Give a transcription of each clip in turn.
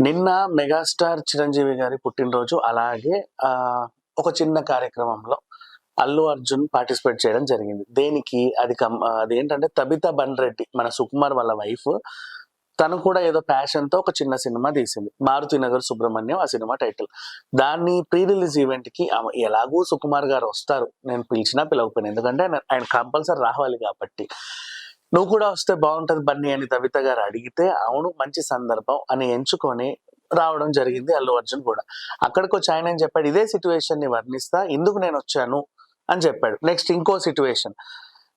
నిన్న మెగాస్టార్ చిరంజీవి గారి పుట్టినరోజు. అలాగే ఒక చిన్న కార్యక్రమంలో అల్లు అర్జున్ పార్టిసిపేట్ చేయడం జరిగింది. దేనికి? అది కం- అది ఏంటంటే తబితా బన్రెడ్డి మన సుకుమార్ వాళ్ళ వైఫ్. తను కూడా ఏదో ప్యాషన్తో ఒక చిన్న సినిమా తీసింది. మారుతి నగర్ సుబ్రహ్మణ్యం ఆ సినిమా టైటిల్. దాన్ని ప్రీ రిలీజ్ ఈవెంట్కి ఎలాగూ సుకుమార్ గారు వస్తారు. నేను పిలిచినా పిలవకపోయినా. ఎందుకంటే ఆయన- ఆయన కంపల్సరీ రావాలి కాబట్టి. నువ్వు కూడా వస్తే బాగుంటది బన్నీ అని తవిత గారు అడిగితే అవును మంచి సందర్భం అని ఎంచుకొని రావడం జరిగింది అల్లు అర్జున్ కూడా. అక్కడికి వచ్చి ఆయన ఏం చెప్పాడు ఇదే సిచ్యువేషన్ని వర్ణిస్తా ఎందుకు నేను వచ్చాను అని చెప్పాడు. నెక్స్ట్ ఇంకో సిచ్యువేషన్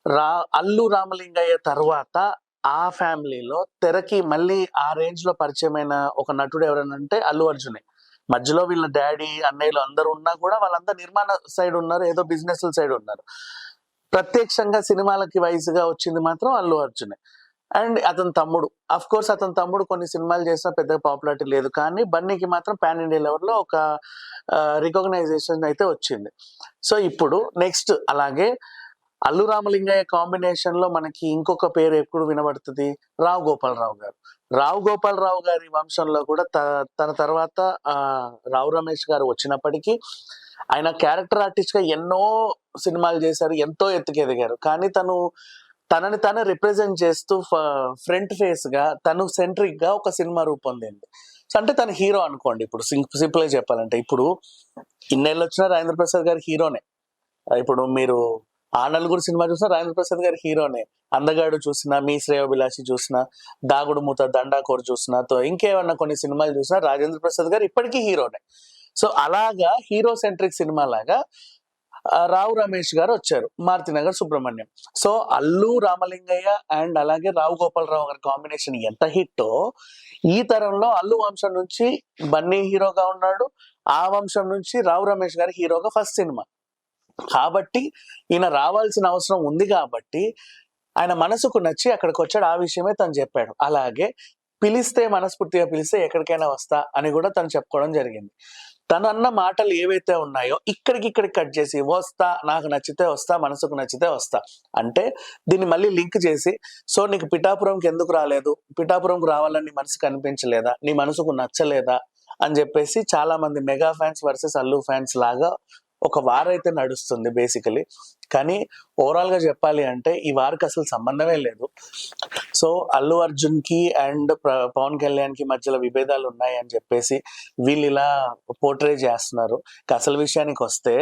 రా అల్లు రామలింగయ్య తర్వాత ఆ ఫ్యామిలీలో తెరకి మళ్ళీ ఆ రేంజ్లో పరిచయమైన ఒక నటుడు ఎవరనంటే అల్లు అర్జునే. మధ్యలో వీళ్ళ డాడీ అన్నయ్యలు అందరూ ఉన్నా కూడా వాళ్ళంతా నిర్మాణ సైడ్ ఉన్నారు ఏదో బిజినెస్ సైడ్ ఉన్నారు. ప్రత్యక్షంగా సినిమాలకి వయసుగా వచ్చింది మాత్రం అల్లు అర్జునే. అండ్ అతని తమ్ముడు. అఫ్ కోర్స్ అతని తమ్ముడు కొన్ని సినిమాలు చేసినా పెద్దగా పాపులారిటీ లేదు. కానీ బన్నీకి మాత్రం పాన్ ఇండియా లెవెల్లో ఒక రికగ్నైజేషన్ అయితే వచ్చింది. సో ఇప్పుడు నెక్స్ట్ అలాగే అల్లు రామలింగయ్య కాంబినేషన్లో మనకి ఇంకొక పేరు ఎప్పుడు వినబడుతుంది? రావు గోపాలరావు గారు. రావు గోపాలరావు గారి వంశంలో కూడా త- తన తర్వాత ఆ, రావు రమేష్ గారు వచ్చినప్పటికీ ఆయన క్యారెక్టర్ ఆర్టిస్ట్గా ఎన్నో సినిమాలు చేశారు ఎంతో ఎత్తుకు ఎదిగారు కానీ తను తనని తాను రిప్రజెంట్ చేస్తూ ఫ్రంట్ ఫేస్గా తను సెంట్రిక్గా ఒక సినిమా రూపొందింది. సో అంటే తన హీరో అనుకోండి ఇప్పుడు సింపుల్గా చెప్పాలంటే. ఇప్పుడు ఇన్నేళ్ళు వచ్చిన రాజేంద్ర ప్రసాద్ గారి హీరోనే. ఇప్పుడు మీరు ఆ నలుగురు సినిమా చూసినా రాజేంద్ర ప్రసాద్ గారి హీరోనే. అందగాడు చూసినా మీ శ్రేయోభిలాషి చూసినా దాగుడు మూత దండాకోరు చూసినా తో ఇంకేమన్నా కొన్ని సినిమాలు చూసినా రాజేంద్ర ప్రసాద్ గారు ఇప్పటికీ హీరోనే. సో అలాగా హీరో సెంట్రిక్ సినిమా లాగా రావు రమేష్ గారు వచ్చారు మారుతినగర్ సుబ్రహ్మణ్యం. సో అల్లు రామలింగయ్య అండ్ అలాగే రావు గోపాలరావు గారి కాంబినేషన్ ఎంత హిట్టో ఈ తరంలో అల్లు వంశం నుంచి బన్నీ హీరోగా ఉన్నాడు ఆ వంశం నుంచి రావు రమేష్ గారి హీరోగా ఫస్ట్ సినిమా. కాబట్టి ఈయన రావాల్సిన అవసరం ఉంది కాబట్టి ఆయన మనసుకు నచ్చి అక్కడికి వచ్చాడు ఆ విషయమే తను చెప్పాడు. అలాగే పిలిస్తే మనస్ఫూర్తిగా పిలిస్తే ఎక్కడికైనా వస్తా అని కూడా తను చెప్పుకోవడం జరిగింది. తను అన్న మాటలు ఏవైతే ఉన్నాయో ఇక్కడికి ఇక్కడికి కట్ చేసి వస్తా నాకు నచ్చితే వస్తా మనసుకు నచ్చితే వస్తా అంటే దీన్ని మళ్ళీ లింక్ చేసి సో నీకు పిఠాపురంకి ఎందుకు రాలేదు? పిఠాపురంకు రావాలని నీ మనసుకు అనిపించలేదా? నీ మనసుకు నచ్చలేదా? అని చెప్పేసి చాలా మంది mega fans versus Allu fans లాగా ఒక వార్ అయితే నడుస్తుంది బేసికలీ కానీ ఓవరాల్గా చెప్పాలి అంటే ఈ వారికి అసలు సంబంధమే లేదు. సో అల్లు అర్జున్కి అండ్ పవన్ కళ్యాణ్కి మధ్యలో విభేదాలు ఉన్నాయి అని చెప్పేసి వీళ్ళు ఇలా పోర్ట్రే చేస్తున్నారు. అసలు విషయానికి వస్తే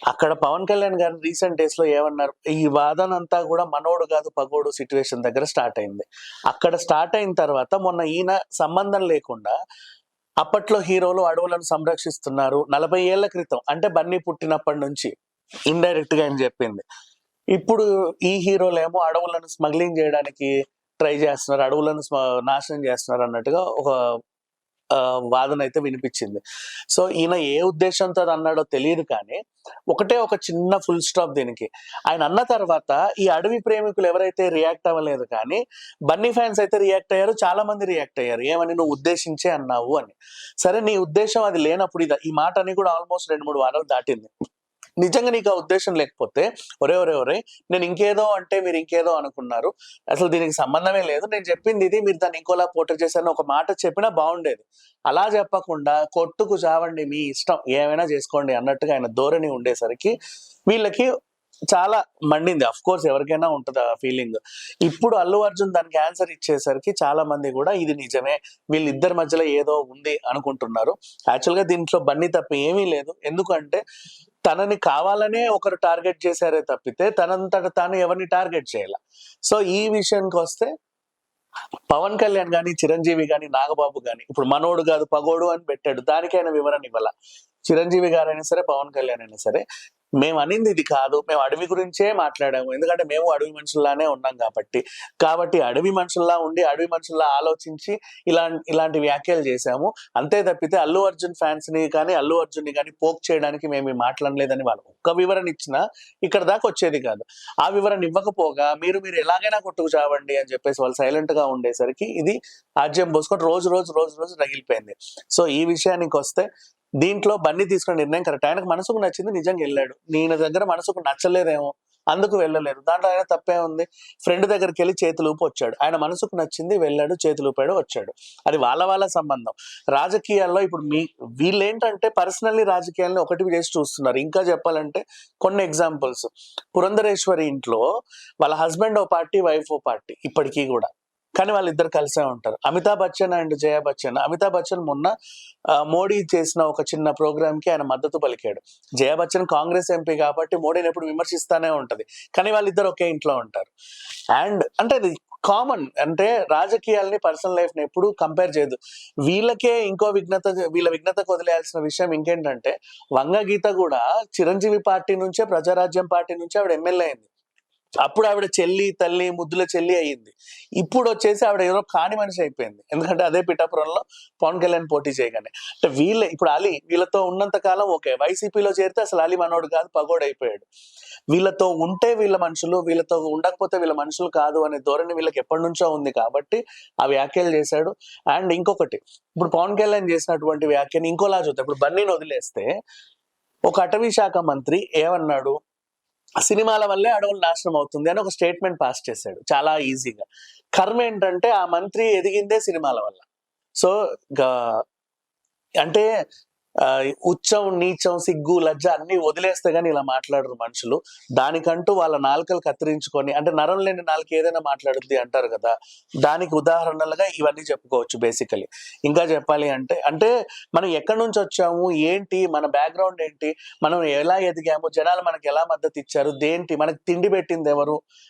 అక్కడ పవన్ కళ్యాణ్ గారు రీసెంట్ డేస్లో ఏమన్నారు? ఈ వాదన అంతా కూడా మనోడు కాదు పగోడు సిచ్యువేషన్ దగ్గర స్టార్ట్ అయింది. అక్కడ స్టార్ట్ అయిన తర్వాత మొన్న ఈయన సంబంధం లేకుండా అప్పట్లో హీరోలు అడవులను సంరక్షిస్తున్నారు. నలభై ఏళ్ళ క్రితం అంటే బన్నీ పుట్టినప్పటి నుంచి ఇండైరెక్ట్గా ఆయన చెప్పింది. ఇప్పుడు ఈ హీరోలేమో అడవులను స్మగ్లింగ్ చేయడానికి ట్రై చేస్తున్నారు అడవులను నాశనం చేస్తున్నారు అన్నట్టుగా ఒక వాదన అయితే వినిపించింది. సో ఈయన ఏ ఉద్దేశంతో అది అన్నాడో తెలియదు కానీ ఒకటే ఒక చిన్న ఫుల్ స్టాప్ దీనికి. ఆయన అన్న తర్వాత ఈ అడవి ప్రేమికులు ఎవరైతే రియాక్ట్ అవ్వలేదు కానీ బన్నీ ఫ్యాన్స్ అయితే రియాక్ట్ అయ్యారు చాలా మంది రియాక్ట్ అయ్యారు. ఏమని నువ్వు ఉద్దేశించే అన్నావు అని. సరే నీ ఉద్దేశం అది లేనప్పుడు ఇది ఈ మాట అని కూడా ఆల్మోస్ట్ రెండు మూడు వారాలు దాటింది. నిజంగా నీకు ఆ ఉద్దేశం లేకపోతే ఒరే ఒరే ఒరే నేను ఇంకేదో అంటే మీరు ఇంకేదో అనుకున్నారు. అసలు దీనికి సంబంధమే లేదు. నేను చెప్పింది ఇది మీరు దాన్ని ఇంకోలా పోటర్ చేశారని ఒక మాట చెప్పినా బాగుండేది. అలా చెప్పకుండా కొట్టుకు చావండి మీ ఇష్టం ఏమైనా చేసుకోండి అన్నట్టుగా ఆయన ధోరణి ఉండేసరికి వీళ్ళకి చాలా మండింది. అఫ్ కోర్స్ ఎవరికైనా ఉంటుంది ఆ ఫీలింగ్ ఇప్పుడు అల్లు అర్జున్ దానికి ఆన్సర్ ఇచ్చేసరికి చాలా మంది కూడా ఇది నిజమే వీళ్ళిద్దరి మధ్యలో ఏదో ఉంది అనుకుంటున్నారు. యాక్చువల్గా దీంట్లో బన్నీ తప్ప ఏమీ లేదు. ఎందుకంటే తనని కావాలనే ఒకరు టార్గెట్ చేశారే తప్పితే తనంతట తాను ఎవరిని టార్గెట్ చేయాల. సో ఈ విషయానికి వస్తే పవన్ కళ్యాణ్ కానీ చిరంజీవి కానీ నాగబాబు గాని ఇప్పుడు మనోడు కాదు పగోడు అని పెట్టాడు దానికైనా వివరణ ఇవ్వాల? చిరంజీవి గారైనా సరే పవన్ కళ్యాణ్ అయినా సరే మేము అనింది ఇది కాదు మేము అడవి గురించే మాట్లాడాము. ఎందుకంటే మేము అడవి మనుషుల్లానే ఉన్నాం కాబట్టి. కాబట్టి అడవి మనుషుల్లా ఉండి అడవి మనుషుల్లా ఆలోచించి ఇలా ఇలాంటి వ్యాఖ్యలు చేశాము. అంతే తప్పితే అల్లు అర్జున్ ఫ్యాన్స్ని కానీ అల్లు అర్జున్ని కానీ పోక్ చేయడానికి మేము ఈ మాట్లాడలేదని వాళ్ళు ఒక్క వివరణ ఇచ్చినా ఇక్కడ దాకా వచ్చేది కాదు. ఆ వివరణ ఇవ్వకపోగా మీరు మీరు ఎలాగైనా కొట్టుకు చావండి అని చెప్పేసి వాళ్ళు సైలెంట్గా ఉండేసరికి ఇది ఆజ్యం పోసుకొని రోజు రోజు రోజు రోజు రగిలిపోయింది. సో ఈ విషయానికి వస్తే దీంట్లో బన్నీ తీసుకున్న నిర్ణయం కరెక్ట్. ఆయనకు మనసుకు నచ్చింది నిజంగా వెళ్ళాడు. నేను దగ్గర మనసుకు నచ్చలేదేమో అందుకు వెళ్ళలేదు దాంట్లో ఆయన తప్పే ఉంది. ఫ్రెండ్ దగ్గరికి వెళ్ళి చేతులూపు వచ్చాడు. ఆయన మనసుకు నచ్చింది వెళ్ళాడు చేతులూపాడు వచ్చాడు. అది వాళ్ళ వాళ్ళ సంబంధం. రాజకీయాల్లో ఇప్పుడు మీ వీళ్ళు ఏంటంటే పర్సనల్లీ రాజకీయాలను ఒకటి చేసి చూస్తున్నారు. ఇంకా చెప్పాలంటే కొన్ని ఎగ్జాంపుల్స్. పురంధరేశ్వరి ఇంట్లో వాళ్ళ హస్బెండ్ ఓ పార్టీ వైఫ్ ఓ పార్టీ ఇప్పటికీ కూడా. కానీ వాళ్ళిద్దరు కలిసే ఉంటారు. అమితాబ్ బచ్చన్ అండ్ జయ బచ్చన్. అమితాబ్ బచ్చన్ మొన్న మోడీ చేసిన ఒక చిన్న ప్రోగ్రామ్కి ఆయన మద్దతు పలికాడు. జయ బచ్చన్ కాంగ్రెస్ ఎంపీ కాబట్టి మోడీని ఎప్పుడు విమర్శిస్తానే ఉంటుంది. కానీ వాళ్ళిద్దరు ఒకే ఇంట్లో ఉంటారు. అండ్ అంటే అది కామన్. అంటే రాజకీయాల్ని పర్సనల్ లైఫ్ని ఎప్పుడు కంపేర్ చేయదు. వీళ్ళకే ఇంకో విఘ్నత వీళ్ళ విఘ్నతకు వదిలేయాల్సిన విషయం ఇంకేంటంటే వంగ గీత కూడా చిరంజీవి పార్టీ నుంచే ప్రజారాజ్యం పార్టీ నుంచే ఆవిడ ఎమ్మెల్యే అయింది. అప్పుడు ఆవిడ చెల్లి తల్లి ముద్దుల చెల్లి అయ్యింది ఇప్పుడు వచ్చేసి ఆవిడ ఏదో కాని మనిషి అయిపోయింది. ఎందుకంటే అదే పిఠాపురంలో పవన్ కళ్యాణ్ పోటీ చేయగానే. అంటే వీళ్ళే ఇప్పుడు అలీ వీళ్ళతో ఉన్నంత కాలం ఓకే. వైసీపీలో చేరితే అసలు అలీ మనోడు కాదు పగోడు అయిపోయాడు వీళ్ళతో ఉంటే వీళ్ళ మనుషులు వీళ్ళతో ఉండకపోతే వీళ్ళ మనుషులు కాదు అనే ధోరణి వీళ్ళకి ఎప్పటి నుంచో ఉంది కాబట్టి ఆ వ్యాఖ్యలు చేశాడు. అండ్ ఇంకొకటి ఇప్పుడు పవన్ కళ్యాణ్ చేసినటువంటి వ్యాఖ్యని ఇంకోలా చూద్దాం. ఇప్పుడు బన్నీని వదిలేస్తే ఒక అటవీ శాఖ మంత్రి ఏమన్నాడు? సినిమాల వల్లే అడవులు నాశనం అవుతుంది అని ఒక స్టేట్మెంట్ పాస్ చేశాడు చాలా ఈజీగా. కర్మ ఏంటంటే ఆ మంత్రి ఎదిగిందే సినిమాల వల్ల. సో గా- అంటే ఉచ్చం నీచం సిగ్గు లజ్జ అన్ని వదిలేస్తే గానీ ఇలా మాట్లాడరు మనుషులు. దానికంటూ వాళ్ళ నాలుకలు కత్తిరించుకొని అంటే నరం లేని నాలుక ఏదైనా మాట్లాడుద్ది అంటారు కదా దానికి ఉదాహరణలుగా ఇవన్నీ చెప్పుకోవచ్చు బేసికలీ. ఇంకా చెప్పాలి అంటే అంటే మనం ఎక్కడి నుంచి వచ్చాము ఏంటి మన బ్యాక్గ్రౌండ్ ఏంటి మనం ఎలా ఎదిగాము జనాలు మనకి ఎలా మద్దతు ఇచ్చారు దేంటి మనకి తిండి పెట్టింది ఎవరు